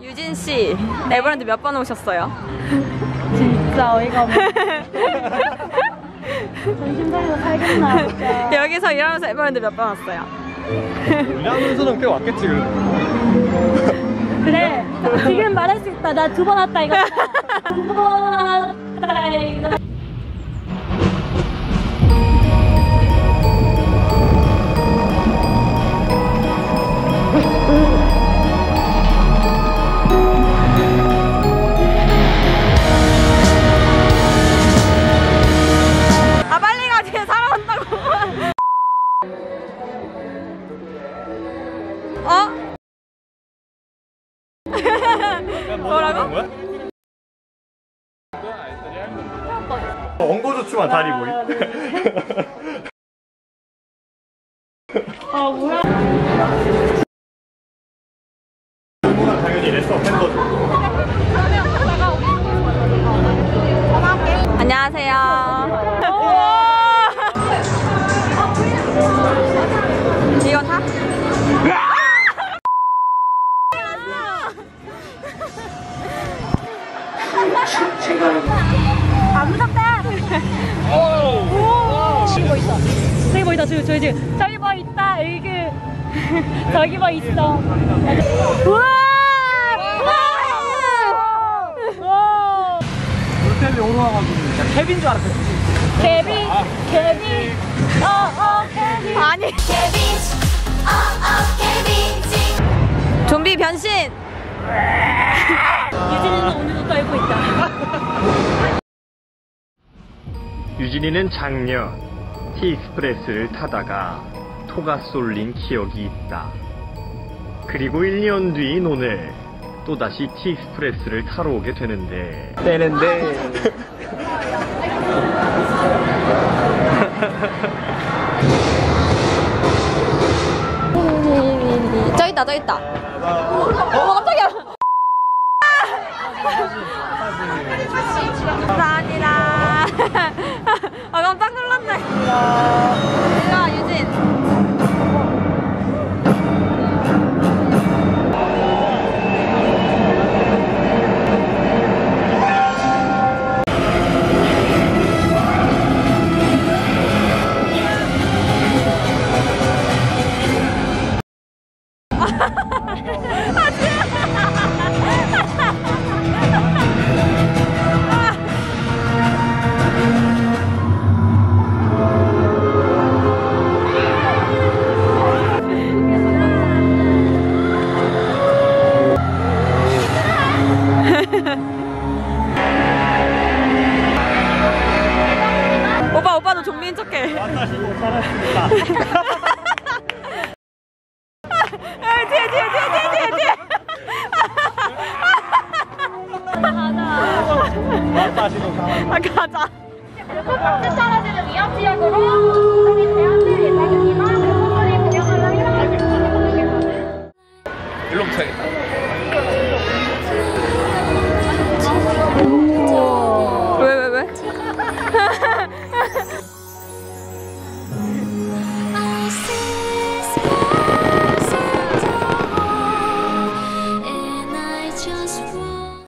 유진 씨, 에버랜드 몇 번 오셨어요? 진짜 어이가 없네. 정신 차리고 살겠나, 진짜. 여기서 일하면서 에버랜드 몇 번 왔어요? 일하면서는 꽤 왔겠지 그래도 그래, 지금 말할 수 있다. 나 두 번 왔다, 이거. 두 번 왔다, 이거. 뭐라고? 엉거주춤한 다리 보이 아, 뭐야. 당연히 안녕하세요. 아, 무섭다. 오, 저기 뭐 있다. 저기 뭐 있다. 저기, 저기, 저기. 저기 뭐 있다. 여기. 저기 뭐 있어. 우와! 우와! 호텔에 오러 와가지고 캡인 줄 알았어 개비, 개비, 어, 어, 개비. 아니. 좀비 변신. 유진 유진이는 작년 티익스프레스를 타다가 토가 쏠린 기억이 있다. 그리고 1년 뒤인 오늘 또다시 티익스프레스를 타러 오게 되는데 되는데 저 있다, 저 있다. 어, Allah. 마시고 살았습니다. 뒤에 뒤에 뒤에 뒤에 뒤에 가자. 마시고 아, 가자. 그리고 떨어지는 위험 지역으로 일로 붙여야겠다.